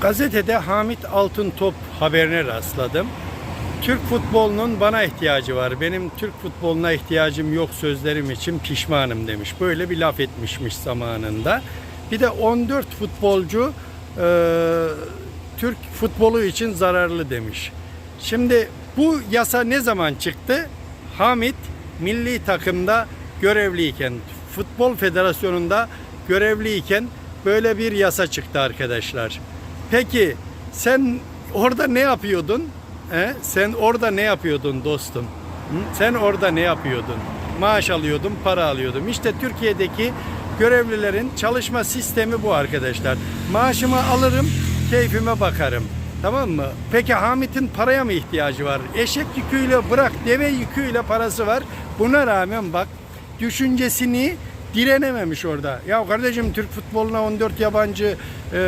Gazetede Hamit Altıntop haberine rastladım. Türk futbolunun bana ihtiyacı var. Benim Türk futboluna ihtiyacım yok sözlerim için pişmanım demiş. Böyle bir laf etmişmiş zamanında. Bir de 14 futbolcu e, Türk futbolu için zararlı demiş. Şimdi bu yasa ne zaman çıktı? Hamit milli takımda görevliyken, Futbol Federasyonu'nda görevliyken böyle bir yasa çıktı arkadaşlar. Peki sen orada ne yapıyordun? He? Sen orada ne yapıyordun dostum? Hı? Sen orada ne yapıyordun? Maaş alıyordun, para alıyordum. İşte Türkiye'deki görevlilerin çalışma sistemi bu arkadaşlar. Maaşımı alırım, keyfime bakarım. Tamam mı? Peki Hamit'in paraya mı ihtiyacı var? Eşek yüküyle bırak deve yüküyle parası var. Buna rağmen bak düşüncesini direnememiş orada. Ya kardeşim Türk futboluna 14 yabancı e,